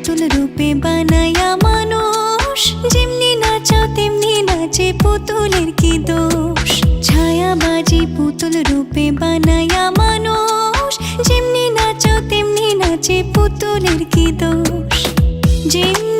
পুতুল রূপে বানায়া মানুষ। যেমনি নাচাও, তেমনি নাচে পুতুলের কি দোষ? ছায়াবাজি পুতুল রূপে বানায়া মানুষ। যেমনি নাচাও, তেমনি নাচে পুতুলের কি দোষ? যেমনি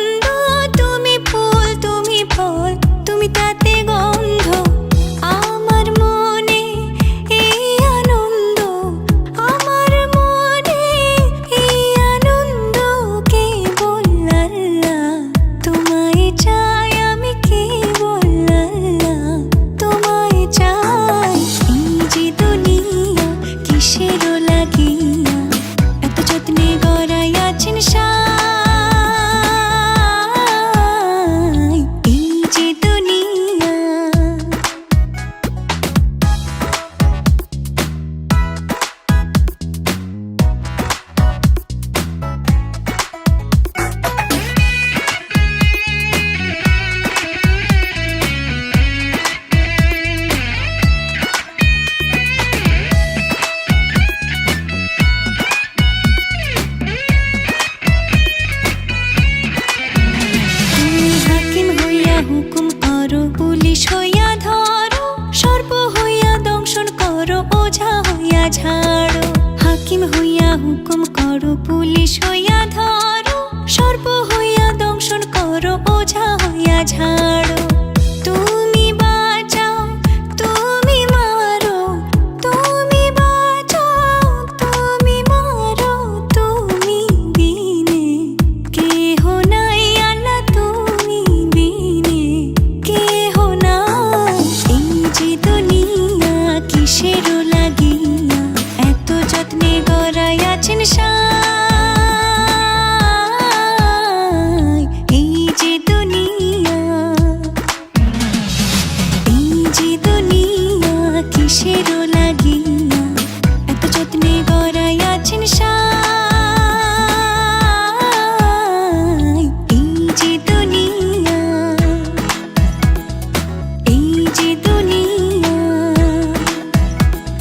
ওঝা হইয়া ঝাড়ো। হাকিম হইয়া হুকুম করো, পুলিশ হইয়া ধরো। সর্ব হইয়া দংশন করো বোঝা হইয়া ঝাড়ো। মানুষের